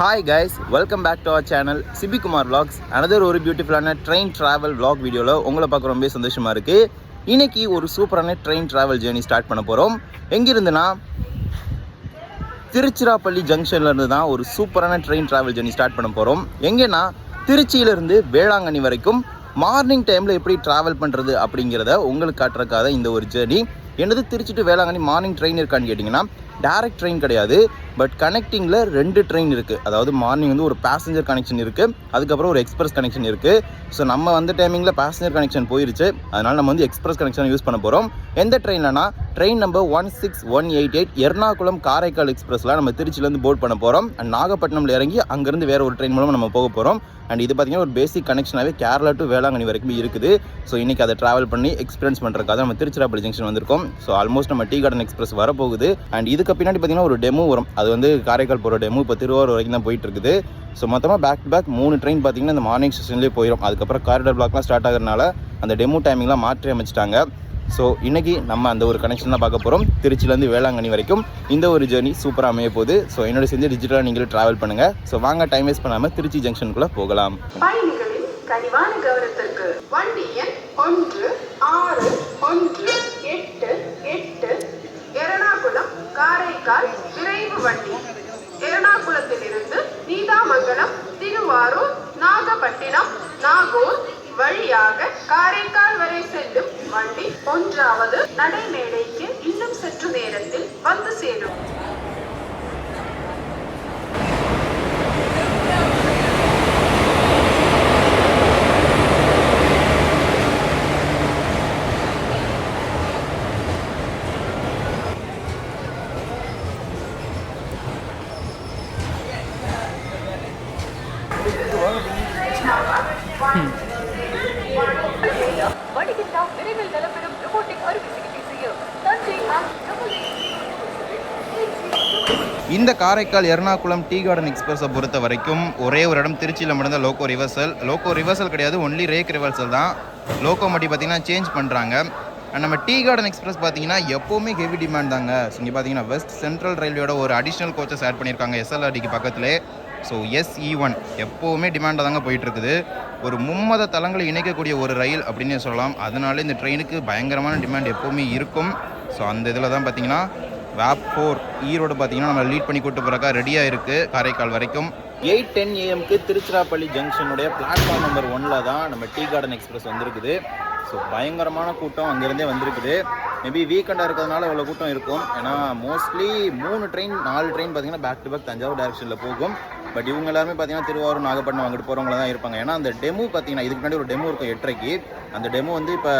Hi guys welcome back to our channel Sibikumar Kumar another ஒரு பியூட்டிஃபுல்லான train travel vlog வீடியோவில் உங்களை பார்க்க ரொம்ப சந்தோஷமாக இருக்குது இன்றைக்கி ஒரு சூப்பரான ட்ரெயின் ட்ராவல் ஜேர்னி ஸ்டார்ட் பண்ண போகிறோம் எங்கிருந்துன்னா திருச்சிராப்பள்ளி ஜங்ஷன்லேருந்து தான் ஒரு சூப்பரான ட்ரெயின் ட்ராவல் ஜேர்னி ஸ்டார்ட் பண்ண போகிறோம் எங்கேன்னா திருச்சியிலேருந்து வேளாங்கண்ணி வரைக்கும் மார்னிங் டைமில் எப்படி ட்ராவல் பண்ணுறது அப்படிங்கிறத உங்களுக்கு காட்டுறக்காக இந்த ஒரு ஜேர்னி என்னது Trichy to Velankanni morning train இருக்கான்னு கேட்டிங்கன்னா டேரக்ட் ட்ரெயின் கிடையாது. பட் கனெக்டிங்கில் ரெண்டு ட்ரெயின் இருக்குது அதாவது மார்னிங் வந்து ஒரு பேசஞ்சர் கனெக்ஷன் இருக்குது அதுக்கப்புறம் ஒரு எக்ஸ்பிரஸ் கனெக்ஷன் இருக்குது ஸோ நம்ம வந்த டைமிங்கில் பேசஞ்சர் கனெக்ஷன் போயிருச்சு. அதனால் நம்ம வந்து எக்ஸ்பிரஸ் கனெக்ஷன் யூஸ் பண்ண போகிறோம் எந்த ட்ரெயின்லனா train number one six one eight eight Ernakulam Karaikal எக்ஸ்பிரஸில் நம்ம திருச்சியிலேருந்து போர்ட் பண்ண போகிறோம் அண்ட் நாகப்பட்டினம்ல இறங்கி அங்கேருந்து வேறு ஒரு ட்ரெயின் மூலம் நம்ம போக போகிறோம் அண்ட் இது பார்த்தீங்கன்னா ஒரு பேசிக் கனெக்ஷனாகவே கேரளா டு வேளாங்கண்ணி வரைக்கும் இருக்குது. ஸோ இன்றைக்கி அதை ட்ராவல் பண்ணி எக்ஸ்பீரியன்ஸ் பண்ணுறதுக்காக நம்ம திருச்சிராப்பள்ளி ஜங்ஷன் வந்திருக்கோம். ஸோ ஆல்மோஸ்ட் நம்ம டீ கார்டன் எக்ஸ்பிரஸ் வரப்போகுது. அண்ட் இதுக்கு பின்னாடி பார்த்தீங்கன்னா ஒரு டெமோ வரும். அது வந்து காரைக்கால் போகிற டெமோ இப்போ திருவாரூர் வரைக்கும் தான் போயிட்டு இருக்குது ஸோ மொத்தமாக பேக் டு பேக் மூணு ட்ரெயின் பார்த்தீங்கன்னா இந்த மார்னிங் செஷன்லேயே போயிடும் அதுக்கப்புறம் காரிடார் பிளாக்லாம் ஸ்டார்ட் ஆகிறதுனால அந்த டெமோ டைமிங்லாம் மாற்றி அமைச்சிட்டாங்க. ஸோ இன்றைக்கி நம்ம அந்த ஒரு கனெக்ஷன் தான் பார்க்க போகிறோம் திருச்சிலேருந்து வேளாங்கண்ணி வரைக்கும் இந்த ஒரு ஜேர்னி சூப்பராக அமைய போகுது. ஸோ என்னோட சேர்ந்து டிஜிட்டலாக நீங்களும் ட்ராவல் பண்ணுங்கள் ஸோ வாங்க டைம் வேஸ்ட் பண்ணாமல் திருச்சி ஜங்ஷனுக்குள்ளே போகலாம். கனிவான கவனத்திற்கு வண்டி எண் ஒன்று ஆறு ஒன்று எட்டு எட்டு எர்ணாகுளம் காரைக்கால் விரைவு வண்டி. எர்ணாகுளத்திலிருந்து நீதாமங்கலம் திருவாரூர் நாகப்பட்டினம் நாகூர் வழியாக காரைக்கால் வரை செல்லும் வண்டி ஒன்றாவது நடைமேடைக்கு இன்னும் சற்று நேரத்தில் வந்து சேரும். காரைக்கால் எர்ணாகுளம் டீ கார்டன் எக்ஸ்பிரஸை பொறுத்த வரைக்கும் ஒரே ஒரு இடம் திருச்சியில் மட்டும்தான் லோக்கோ ரிவர்சல். லோக்கோ ரிவர்சல் கிடையாது ஒன்லி ரேக் ரிவர்சல் தான். லோக்கோ மட்டும் பார்த்தீங்கன்னா சேஞ்ச் பண்ணுறாங்க நம்ம டீ கார்டன் எக்ஸ்பிரஸ் பார்த்தீங்கன்னா எப்போவுமே ஹெவி டிமாண்ட் தாங்க. ஸோ இங்கே பார்த்தீங்கன்னா வெஸ்ட் சென்ட்ரல் ரயில்வேயோட ஒரு அடிஷ்னல் கோச்சஸ் ஆட் பண்ணியிருக்காங்க எஸ்எல்ஆர்டிக்கு பக்கத்தில். ஸோ எஸ்இ ஒன் எப்போவுமே டிமாண்டாக தாங்க போயிட்டு இருக்குது ஒரு மும்மத தளங்களை இணைக்கக்கூடிய ஒரு ரயில் அப்படின்னு சொல்லலாம். அதனால இந்த ட்ரெயினுக்கு பயங்கரமான டிமாண்ட் எப்போவுமே இருக்கும். ஸோ அந்த இதில் தான் பார்த்தீங்கன்னா வேப் ஃபோர் ஈரோடு பார்த்தீங்கன்னா நம்ம லீட் பண்ணி கூட்டு போகிறக்கா ரெடியாக இருக்குது காரைக்கால் வரைக்கும். எயிட் டென் ஏஎம்க்கு திருச்சிராப்பள்ளி ஜங்ஷனுடைய பிளாட்ஃபார்ம் நம்பர் ஒன்ல தான் நம்ம டீ கார்டன் எக்ஸ்பிரஸ் வந்திருக்குது. ஸோ பயங்கரமான கூட்டம் அங்கேருந்தே வந்திருக்குது. மேபி வீக்கெண்டாக இருக்கிறதுனால இவ்வளோ கூட்டம் இருக்கும். ஏன்னா மோஸ்ட்லி மூணு ட்ரெயின் நாலு ட்ரெயின் பார்த்தீங்கன்னா பேக் டு பேக் தஞ்சாவூர் டேரக்ஷனில் போகும். பட் இவங்க எல்லாருமே பார்த்தீங்கன்னா திருவாரூர் நாகப்பட்டினம் அங்கிட்டு போகிறவங்கள தான் இருப்பாங்க. ஏன்னா அந்த டெமோ பார்த்தீங்கன்னா இதுக்கு முன்னாடி ஒரு டெமோ இருக்கும் எட்டரைக்கு. அந்த டெமோ வந்து இப்போ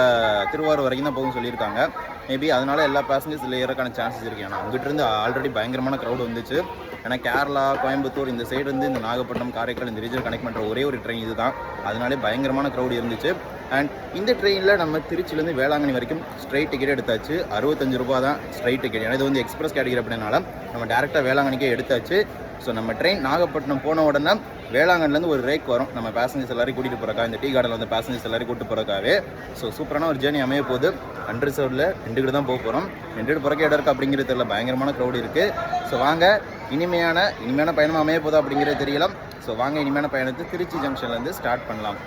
திருவாரூர் வரைக்கும் தான் போகும் சொல்லியிருக்காங்க. மேபி அதனால எல்லா பேசஞ்சர்ஸ் இதில் ஏறக்கான சான்சஸ் இருக்கு. ஏன்னா அங்கிட்டு இருந்து ஆல்ரெடி பயங்கரமான க்ரௌட் வந்துச்சு. ஏன்னா கேரளா கோயம்புத்தூர் இந்த சைடு இருந்து இந்த நாகப்பட்டினம் காரைக்கால் இந்த ரீஜன் கனெக்ட் பண்ணுற ஒரே ஒரு ட்ரெயின் இதுதான். அதனாலே பயங்கரமான க்ரௌட் இருந்துச்சு. அண்ட் இந்த ட்ரெயினில் நம்ம திருச்சியிலேருந்து வேளாங்கண்ணி வரைக்கும் ஸ்ட்ரைட் டிக்கெட் எடுத்தாச்சு. அறுபத்தஞ்சு ரூபா தான் ஸ்ட்ரைட் டிக்கெட் ஏன்னா இது வந்து எக்ஸ்பிரஸ் கேட்டகரி அப்படினால நம்ம டேரெக்டாக வேளாங்கண்ணிக்கே எடுத்தாச்சு. ஸோ நம்ம ட்ரெயின் நாகப்பட்டினம் போன உடனே வேளாங்கண்ணிலேருந்து ஒரு ரேக் வரும். நம்ம பேசஞ்சர்ஸ் எல்லாரும் கூட்டிகிட்டு போகிறக்கா இந்த டீ கார்டனில் வந்து பேசஞ்சர்ஸ் எல்லாரும் கூட்டிட்டு போகிறக்காவே ஸோ சூப்பரான ஒரு ஜேர்னி அமைய போகுது. அன்ரிசர்வ்டில் ரெண்டு கிட்ட தான் போக போகிறோம் ரெண்டு கிட்ட பிறக்க இடம் இருக்குது அப்படிங்கிறது தெரியல. பயங்கரமான க்ரௌடு இருக்குது ஸோ வாங்க. இனிமையான இனிமையான பயணம் அமைய போதா அப்படிங்கிறது தெரியலாம் ஸோ வாங்க இனிமையான பயணத்தை திருச்சி ஜங்ஷன்லேருந்து ஸ்டார்ட் பண்ணலாம்.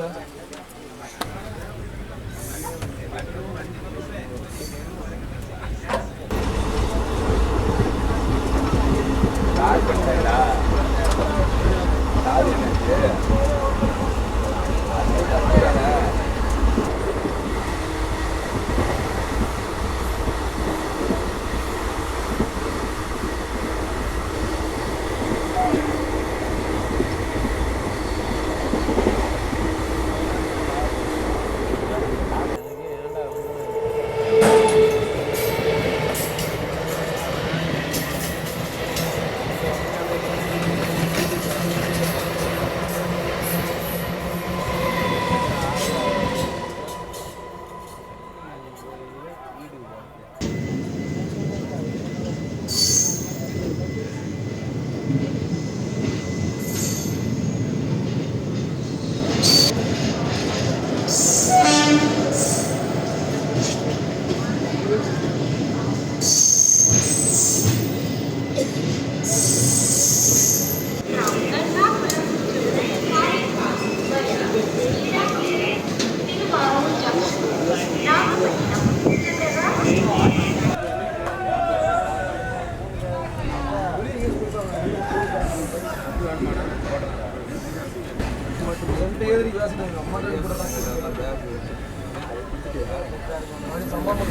Insta. சம்பவம்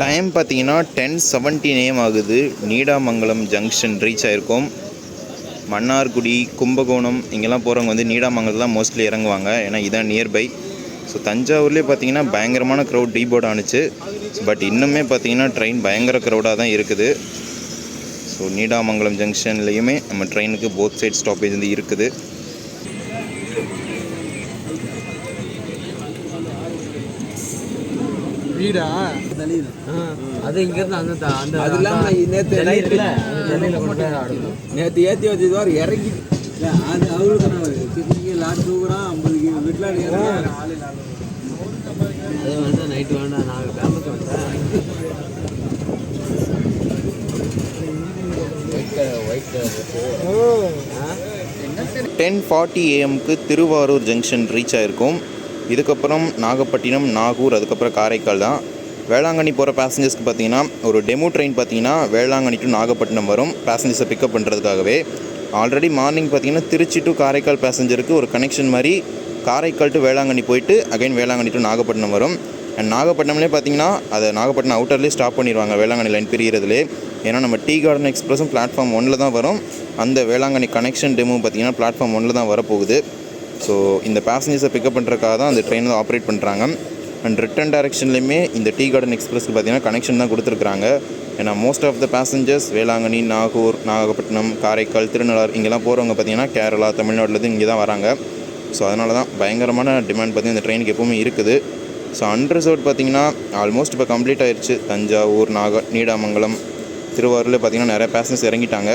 டைம் பார்த்தீங்கன்னா டென் செவன்டீன் ஏம் ஆகுது. நீடாமங்கலம் ஜங்ஷன் ரீச் ஆகிருக்கோம் மன்னார்குடி கும்பகோணம் இங்கெல்லாம் போகிறவங்க வந்து நீடாமங்கலத்தில் தான் மோஸ்ட்லி இறங்குவாங்க. ஏன்னா இதான் நியர்பை ஸோ தஞ்சாவூர்லேயே பார்த்தீங்கன்னா பயங்கரமான க்ரௌட் டீபோர்ட் ஆணுச்சு. பட் இன்னுமே பார்த்தீங்கன்னா ட்ரெயின் பயங்கர க்ரௌடாக தான் இருக்குது. ஸோ நீடாமங்கலம் ஜங்ஷன்லேயுமே நம்ம ட்ரெயினுக்கு போத் சைட் ஸ்டாப்பேஜ் வந்து இருக்குது. வீடா? அது இங்க இருந்து அந்த அது ஆடணும். நேற்று ஏற்றி வச்சது இறங்கி அது அவருக்கு நான் அது வந்து நைட்டு வேண்டாம் நாங்கள் வந்தேன் டென் ஃபார்ட்டி ஏஎம்க்கு திருவாரூர் ஜங்ஷன் ரீச் ஆயிருக்கும். இதுக்கப்புறம் நாகப்பட்டினம் நாகூர் அதுக்கப்புறம் காரைக்கால் தான். வேளாங்கண்ணி போகிற பேசஞ்சர்ஸ்க்கு பார்த்தீங்கன்னா ஒரு டெமோ ட்ரெயின் பார்த்தீங்கன்னா வேளாங்கண்ணி டு நாகப்பட்டினம் வரும். பேசஞ்சர்ஸை பிக்கப் பண்ணுறதுக்காகவே ஆல்ரெடி மார்னிங் பார்த்தீங்கன்னா திருச்சி டு காரைக்கால் பேசஞ்சருக்கு ஒரு கனெக்ஷன் மாதிரி காரைக்கால் டு வேளாங்கண்ணி போயிட்டு அகைன் வேளாங்கண்ணி டு நாகப்பட்டினம் வரும். அண்ட் நாகப்பட்டினம்லேயே பார்த்தீங்கன்னா அதை நாகப்பட்டினம் அவுட்டர்லேயே ஸ்டாப் பண்ணிடுவாங்க வேளாங்கண்ணி லைன் பிரிகிறதுலே ஏன்னா நம்ம டீ கார்டன் எக்ஸ்பிரஸும் பிளாட்ஃபார்ம் ஒன்றில் தான் வரும். அந்த வேளாங்கண்ணி கனெக்ஷன் டெமும் பார்த்தீங்கன்னா பிளாட்ஃபார்ம் ஒன்றில் தான் வரப்போகுது. ஸோ இந்த பேசஞ்சர்ஸை பிக்கப் பண்ணுறதுக்காக தான் அந்த ட்ரெயின் ஆப்ரேட் பண்ணுறாங்க அண்ட் ரிட்டன் டைரக்ஷன்லையுமே இந்த டீ கார்டன் எக்ஸ்பிரஸ்க்கு பார்த்தீங்கன்னா கனெக்ஷன் தான் கொடுத்துருக்காங்க ஏன்னா most of the passengers Velankanni Nagore Nagapattinam Karaikal Thirunallar இங்கெல்லாம் போகிறவங்க பார்த்திங்கன்னா கேரளா தமிழ்நாட்டிலேருந்து இங்கே தான் வராங்க. ஸோ அதனால தான் பயங்கரமான டிமாண்ட் பார்த்தீங்கன்னா இந்த ட்ரெயினுக்கு எப்பவுமே இருக்குது. ஸோ அன்ரிசர்வ்ட் பார்த்தீங்கன்னா ஆல்மோஸ்ட் இப்போ கம்ப்ளீட் ஆயிடுச்சு தஞ்சாவூர் நாக நீடாமங்கலம் திருவாரூரில் பார்த்தீங்கன்னா நிறைய பேசஞ்சர்ஸ் இறங்கிட்டாங்க.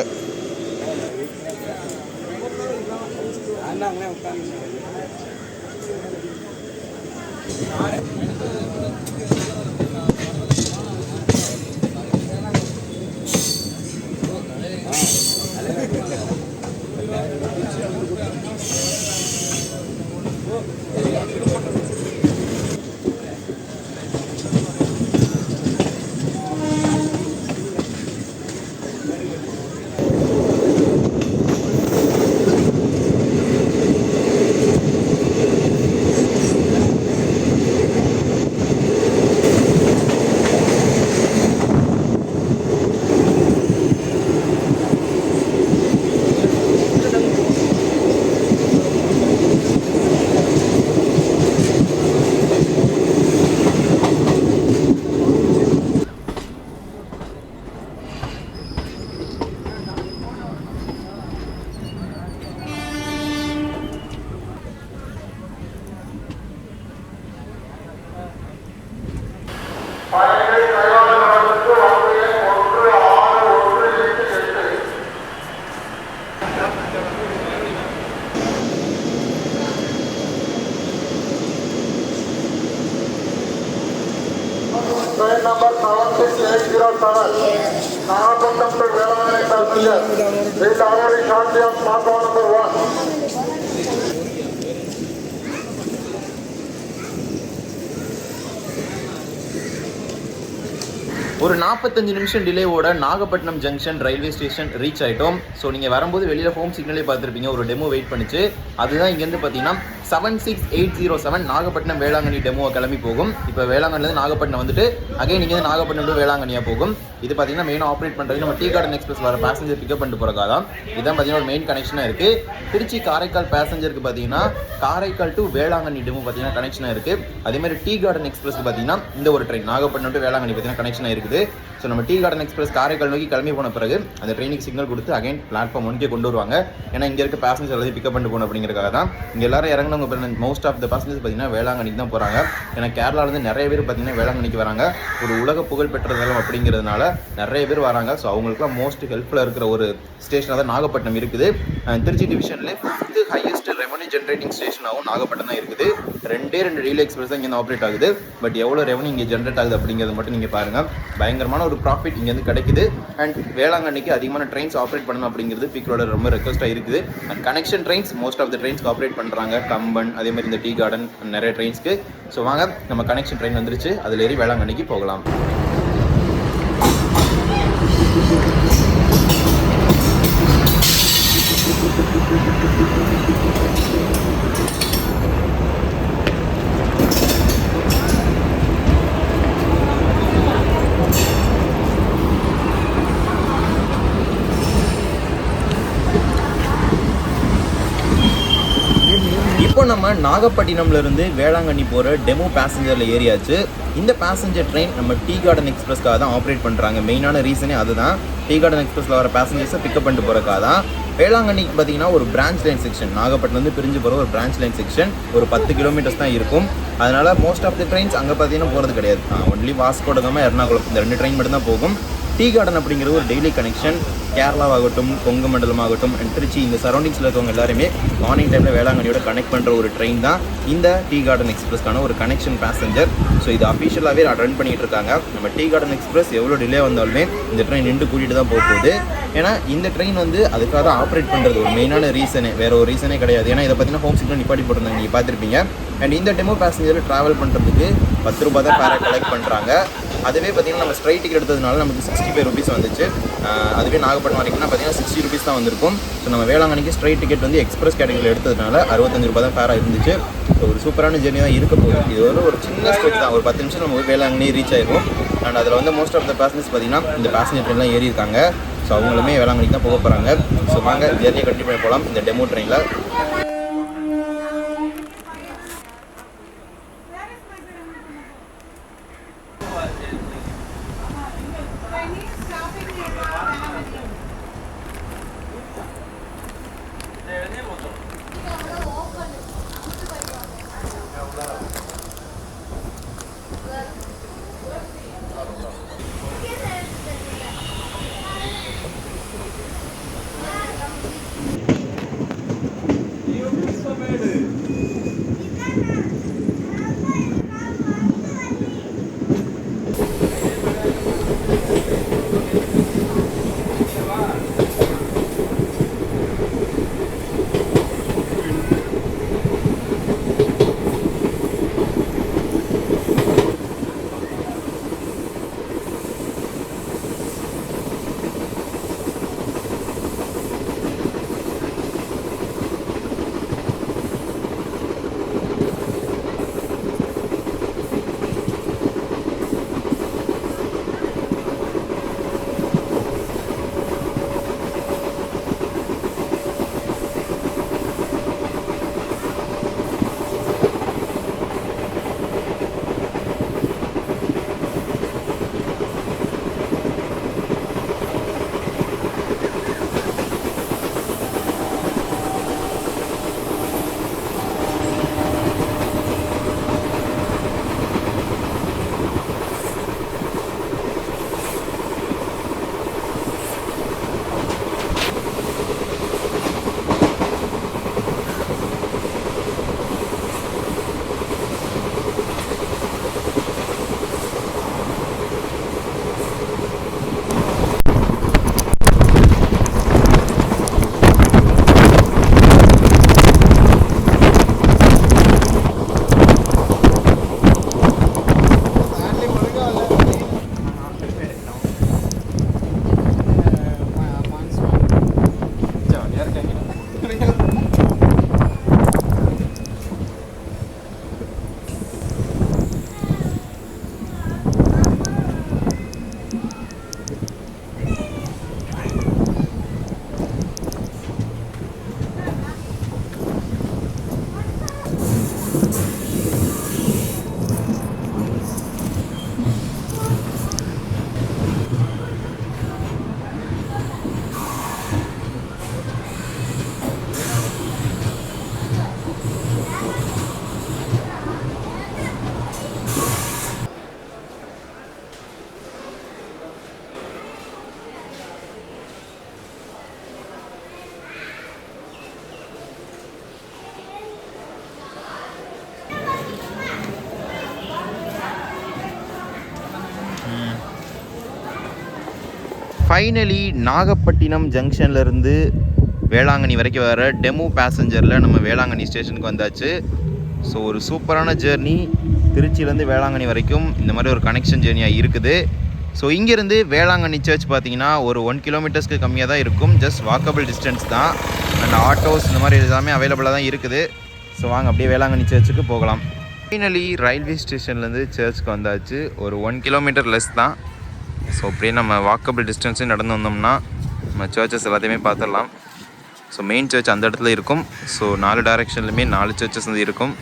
They are only shortly of Mata number one. ஒரு நாற்பத்தஞ்சு நிமிஷம் டிலேவோட Nagapattinam junction railway station reach ஆகிட்டோம் ஸோ நீங்கள் வரும்போது வெளியில் ஹோம் சிக்னலே பார்த்துருப்பீங்க. ஒரு டெமோ வெயிட் பண்ணிச்சு. அதுதான் இங்கேருந்து பார்த்தீங்கன்னா seven six eight zero seven Nagapattinam Velankanni DEMU கிளம்பி போகும். இப்போ வேளாங்கண்ணிலேருந்து நாகப்பட்டினம் வந்துட்டு அகைன் வந்து நாகப்பட்டினம் to வேளாங்கண்ணியாக போகும். இது பார்த்தீங்கன்னா மெயின் ஆப்ரேட் பண்ணுறது நம்ம டீ கார்டன் எக்ஸ்பிரஸ் வர பேசஞ்சர் பிக்கப் பண்ணிட்டு போகிறக்கா தான். இதான் பார்த்தீங்கன்னா ஒரு மெயின் கனெக்ஷனாக இருக்குது திருச்சி காரைக்கால் பேசஞ்சருக்கு பார்த்தீங்கன்னா காரைக்கால் டு வேளாங்கண்ணி டெமோ பார்த்தீங்கன்னா கனெக்ஷனாக இருக்குது அதே மாதிரி டீ கார்டன் எக்ஸ்பிரஸ் பார்த்தீங்கன்னா இந்த ஒரு ட்ரெயின் நாகப்பட்டினம் டு வேளாங்கண்ணி பார்த்தீங்கன்னா கனெக்ஷனாக இருக்குது. ஸோ நம்ம டீ கார்டன் எக்ஸ்பிரஸ் காரைக்கால் நோக்கி கிளம்பி போன பிறகு அந்த ட்ரெயினுக்கு சிக்னல் கொடுத்து அகைன் பிளாட்ஃபார்ம் ஒன்றே கொண்டு வருவாங்க. ஏன்னா இங்கே இருக்க பேசஞ்சர் எல்லாத்தையும் பிக்கப் பண்ணிட்டு போகணும் அப்படிங்கிறக்காக தான். இங்கே எல்லாரும் இறங்கினவங்க மோஸ்ட் ஆஃப் த பேசஞ்சர்ஸ் பார்த்தீங்கன்னா வேளாங்கண்ணிக்கு தான் போகிறாங்க ஏன்னா கேரளாலேருந்து நிறைய பேர் பார்த்தீங்கன்னா வேளாங்கண்ணிக்கு வராங்க. ஒரு உலக புகழ் பெற்ற தலம் அப்படிங்கிறதுனால நிறைய பேர் வராங்க. ஸோ அவங்களுக்குலாம் மோஸ்ட் ஹெல்ப்ஃபுல்லாக இருக்கிற ஒரு ஸ்டேஷனாக தான் நாகப்பட்டினம் இருக்குது. திருச்சி டிவிஷனில் ஃபிஃப்த்து ஹையஸ்ட் ரெவன்யூ ஜென்ரேட்டிங் ஸ்டேஷனாகவும் நாகப்பட்டினம் தான் இருக்குது. ரெண்டே ரெண்டு ரயில் எக்ஸ்பிரஸ் தான் இங்கே ஆப்ரேட் ஆகுது. பட் எவ்வளோ ரெவன்யூ இங்கே ஜென்ரேட் ஆகுது அப்படிங்கிறது மட்டும் நீங்கள் பாருங்கள் பயங்கரமான ஒரு ப்ராஃபிட் இங்கேருந்து கிடைக்குது. அண்ட் வேளாங்கண்ணிக்கு அதிகமான ட்ரெயின்ஸ் ஆப்ரேட் பண்ணணும் அப்படிங்கிறது பீக்கரோட ரொம்ப ரெக்வஸ்ட்டாக இருக்குது. And connection trains most of the ட்ரெயின்ஸ்க்கு operate பண்ணுறாங்க கம்பன் அதே மாதிரி இந்த டீ கார்டன் நிறைய ட்ரெயின்ஸ்க்கு ஸோ வாங்க நம்ம கனெக்ஷன் ட்ரெயின் வந்துருச்சு. அதில் ஏறி வேளாங்கண்ணிக்கு போகலாம். இப்போ நம்ம நாகப்பட்டினம்ல இருந்து வேளாங்கண்ணி போகிற டெமோ பேசஞ்சரில் ஏறியாச்சு. இந்த பேசஞ்சர் ட்ரெயின் நம்ம டீ கார்டன் எக்ஸ்பிரஸ்க்காக தான் ஆப்ரேட் பண்ணுறாங்க மெயினான ரீசனே அதுதான். டீ கார்டன் எக்ஸ்பிரஸில் வர பேசஞ்சர்ஸை பிக்கப் பண்ணிட்டு போகிறக்காக தான். வேளாங்கண்ணிக்கு பார்த்தீங்கன்னா ஒரு பிரான்ச் லைன் செக்ஷன் நாகப்பட்டினம்லேருந்து பிரிஞ்சு போகிற ஒரு பிரான்ச் லைன் செக்ஷன் ஒரு பத்து கிலோமீட்டர்ஸ் தான் இருக்கும். அதனால் மோஸ்ட் ஆஃப் தி ட்ரெயின்ஸ் அங்கே பார்த்தீங்கன்னா போகிறது கிடையாது. ஒன்லி வாஸ்கோடகமா எர்ணாகுளம் இந்த ரெண்டு ட்ரெயின் மட்டும் தான் போகும். டீ கார்டன் அப்படிங்கிறது ஒரு டெய்லி கனெக்ஷன் கேரளாவாகட்டும் கொங்கு மண்டலம் ஆகட்டும் திருச்சி இந்த சரௌண்டிங்ஸில் இருக்கவங்க எல்லாருமே மார்னிங் டைமில் வேளாங்கண்ணியோட கனெக்ட் பண்ணுற ஒரு ட்ரெயின் தான் இந்த டீ கார்டன் எக்ஸ்பிரஸ்க்கான ஒரு கனெக்ஷன் பேசஞ்சர் ஸோ இது அஃபிஷியலாகவே ரன் பண்ணிட்டு இருக்காங்க. நம்ம டீ கார்டன் எக்ஸ்பிரஸ் எவ்வளோ டிலே வந்தாலுமே இந்த ட்ரெயின் நின்று கூட்டிகிட்டு தான் போக போகுது. ஏன்னா இந்த ட்ரெயின் வந்து அதுக்காக தான் ஆப்ரேட் பண்ணுறது ஒரு மெயினான ரீசனே வேற ஒரு ரீசனே கிடையாது. ஏன்னா இதை பார்த்தீங்கன்னா ஹோம் சிக்னல் நிப்பாட்டி போட்டிருந்தாங்க. நீங்கள் பார்த்துருப்பீங்க. அண்ட் இந்த டெமோ பேசஞ்சரில் ட்ராவல் பண்ணுறதுக்கு பத்து ரூபாய் தான் ஃபேரை கலெக்ட் பண்ணுறாங்க அதுவே பார்த்தீங்கன்னா நம்ம ஸ்ட்ரைட் டிக்கெட் எடுத்ததுனால நமக்கு சிக்ஸ்டி ஃபைவ் ருபீஸ் வந்துச்சு அதுவே நாகப்பட்டினம் வரைக்கும்னா பார்த்தீங்கன்னா சிக்ஸ்டி ருபீஸ் தான் வந்திருக்கும். ஸோ நம்ம வேளாங்கண்ணிக்கு ஸ்ட்ரைட் டிக்கெட் வந்து எக்ஸ்பிரஸ் கேட்டகரியில் எடுத்ததுனால அறுபத்தஞ்சு ரூபாய் தான் ஃபேராக இருந்துச்சு. ஸோ ஒரு சூப்பரான ஜேர்னி தான் இருக்க போகுது. இது வந்து ஒரு சின்ன ஸ்டெப் தான். ஒரு பத்து நிமிஷம் நம்ம வேளாங்கண்ணி ரீச் ஆயிருக்கும் அண்ட் அதில் வந்து மோஸ்ட் ஆஃப் த பேசஞ்சர்ஸ் பார்த்தீங்கன்னா இந்த பேசஞ்சர் ட்ரெயின்லாம் ஏறி இருக்காங்க. ஸோ அவங்களுமே வேளாங்கண்ணிக்கு தான் போக போகிறாங்க ஸோ வாங்க ஜேர்னியை கண்டினியூ பண்ணி போகலாம் இந்த டெமோ ட்ரெயினில் ஃபைனலி நாகப்பட்டினம் ஜங்ஷன்லேருந்து வேளாங்கண்ணி வரைக்கும் வர டெமோ பேசஞ்சரில் நம்ம வேளாங்கண்ணி ஸ்டேஷனுக்கு வந்தாச்சு. ஸோ ஒரு சூப்பரான ஜேர்னி திருச்சியிலேருந்து வேளாங்கண்ணி வரைக்கும் இந்த மாதிரி ஒரு கனெக்ஷன் ஜேர்னியாக இருக்குது. ஸோ இங்கேருந்து வேளாங்கண்ணி சர்ச் பார்த்தீங்கன்னா ஒரு ஒன் கிலோமீட்டர்ஸ்க்கு கம்மியாக தான் இருக்கும். ஜஸ்ட் வாக்கபிள் டிஸ்டன்ஸ் தான். அண்ட் ஆட்டோஸ் இந்த மாதிரி எல்லாமே அவைலபிளாக தான் இருக்குது. ஸோ வாங்க அப்படியே வேளாங்கண்ணி சர்ச்சுக்கு போகலாம். ஃபைனலி ரயில்வே ஸ்டேஷன்லேருந்து சர்ச்சுக்கு வந்தாச்சு. ஒரு ஒன் கிலோமீட்டர் லெஸ் தான். ஸோ அப்படியே நம்ம வாக்கபிள் டிஸ்டன்ஸே நடந்து வந்தோம்னா நம்ம சர்ச்சஸ் எல்லாத்தையுமே பார்த்துடலாம். ஸோ மெயின் சர்ச் அந்த இடத்துல இருக்கும். ஸோ நாலு டைரெக்ஷன்லையுமே நாலு சர்ச்சஸ் வந்து இருக்கும்.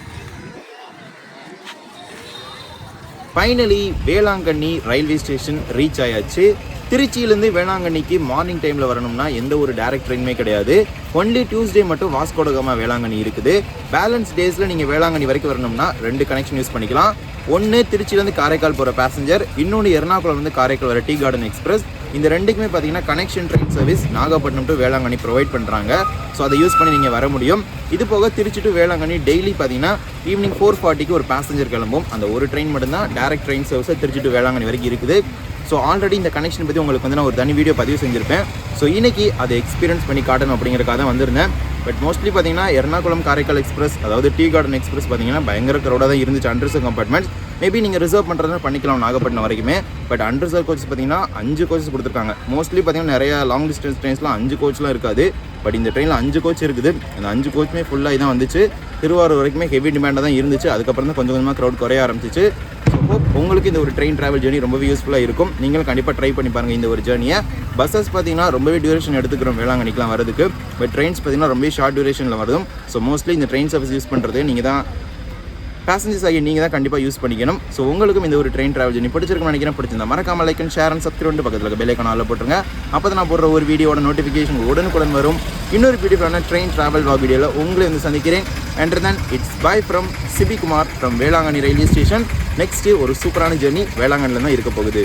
Finally Velankanni railway station reach ஆயாச்சு. திருச்சியிலேருந்து வேளாங்கண்ணிக்கு மார்னிங் டைமில் வரணும்னா எந்த ஒரு டேரக்ட் ட்ரெயினுமே கிடையாது. ஒன்லி டியூஸ்டே மட்டும் வாஸ்கோடகமா வேளாங்கண்ணி இருக்குது. பேலன்ஸ் டேஸில் நீங்கள் வேளாங்கண்ணி வரைக்கும் வரணும்னா ரெண்டு கனெக்ஷன் யூஸ் பண்ணிக்கலாம். ஒன்று திருச்சியிலேருந்து காரைக்கால் போகிற பேசஞ்சர் இன்னொன்று எர்ணாகுளம்லேருந்து காரைக்கால் வர டீ கார்டன் எக்ஸ்பிரஸ் இந்த ரெண்டுக்குமே பார்த்தீங்கன்னா connection train service Nagapattinam to Velankanni provide பண்ணுறாங்க ஸோ அதை யூஸ் பண்ணி நீங்கள் வர முடியும். இது போக திருச்சி டு வேளாங்கண்ணி டெய்லி பார்த்தீங்கன்னா ஈவினிங் ஃபோர் ஃபார்ட்டிக்கு ஒரு பேசஞ்சர் கிளம்பும். அந்த ஒரு ட்ரெயின் மட்டும்தான் direct train service Trichy to Velankanni வரைக்கும் இருக்குது. ஸோ ஆல்ரெடி இந்த கனெக்ஷன் பற்றி உங்களுக்கு வந்து நான் ஒரு தனி வீடியோ பதிவு செஞ்சுருப்பேன். ஸோ இன்றைக்கி அதை எக்ஸ்பீரியன்ஸ் பண்ணி காட்டணும் அப்படிங்கிறக்காக தான் வந்திருந்தேன். பட் மோஸ்ட்லி பார்த்தீங்கன்னா எர்ணாகுளம் காரைக்கால் எக்ஸ்பிரஸ் அதாவது டீ கார்டன் எக்ஸ்பிரஸ் பார்த்தீங்கன்னா பயங்கர க்ரௌடாக தான் இருந்துச்சு அண்டர்சர் கம்பார்ட்மெண்ட்ஸ் மேபி நீங்கள் ரிசர்வ் பண்ணுறதுனா பண்ணிக்கலாம் நாகப்பட்டினம் வரைக்குமே. பட் அண்டர்சர் கோச்சஸ் பார்த்தீங்கன்னா அஞ்சு கோச்சஸ் கொடுத்துருக்காங்க. மோஸ்ட்லி பார்த்தீங்கன்னா நிறைய லாங் டிஸ்டன்ஸ் ட்ரெயின்ஸ்லாம் அஞ்சு கோச்லாம் இருக்காது. பட் இந்த ட்ரெயினில் அஞ்சு கோச் இருக்குது. அந்த அஞ்சு கோச்சுமே ஃபுல்லாக தான் வந்துச்சு. திருவாரூர் வரைக்குமே ஹெவி டிமாண்டாக தான் இருந்துச்சு. அதுக்கப்புறம் தான் கொஞ்சம் கொஞ்சமாக க்ரௌட் குறைய ஆரம்பிச்சிச்சு. ஹோப் உங்களுக்கு இந்த ஒரு ட்ரெயின் ட்ராவல் ஜேர்னி ரொம்பவே யூஸ்ஃபுல்லாக இருக்கும். நீங்களும் கண்டிப்பாக ட்ரை பண்ணி பாருங்கள் இந்த ஒரு ஜேர்னியை பஸ்ஸஸ் பார்த்தீங்கன்னா ரொம்பவே டியூரேஷன் எடுத்துக்கிறோம் வேளாங்கண்ணிக்கெலாம் வரதுக்கு பட் ட்ரெயின்ஸ் பார்த்தீங்கன்னா ரொம்பவே ஷார்ட் டியூரேஷனில் வரும். ஸோ மோஸ்ட்லி இந்த ட்ரெயின் சர்வீஸ் யூஸ் பண்ணுறது நீங்கள் தான் பேசஞ்சர்ஸ் ஆகிய நீங்கள் தான் கண்டிப்பாக யூஸ் பண்ணிக்கணும். ஸோ உங்களுக்கும் இந்த ஒரு ட்ரெயின் ட்ராவல் ஜர்னி பிடிச்சிருக்குன்னு நினைக்கிறேன். பிடிச்சிருந்தா மறக்காம like and share and subscribe பக்கத்தில் பெல் ஐக்கான போட்டுருங்க. அப்போ தான் நான் போடுற ஒரு வீடியோட நோட்டிஃபிகேஷன் உடனுக்குடன் வரும். இன்னொரு பியூட்டிஃபுல்லான ட்ரெயின் ட்ராவல் வா வீடியோவில் உங்களை வந்து சந்திக்கிறேன். And then it's bye from Sibikumar from Velankanni railway station next ஒரு சூப்பரான ஜர்னி வேளாங்கண்ணில் தான் இருக்க போகுது.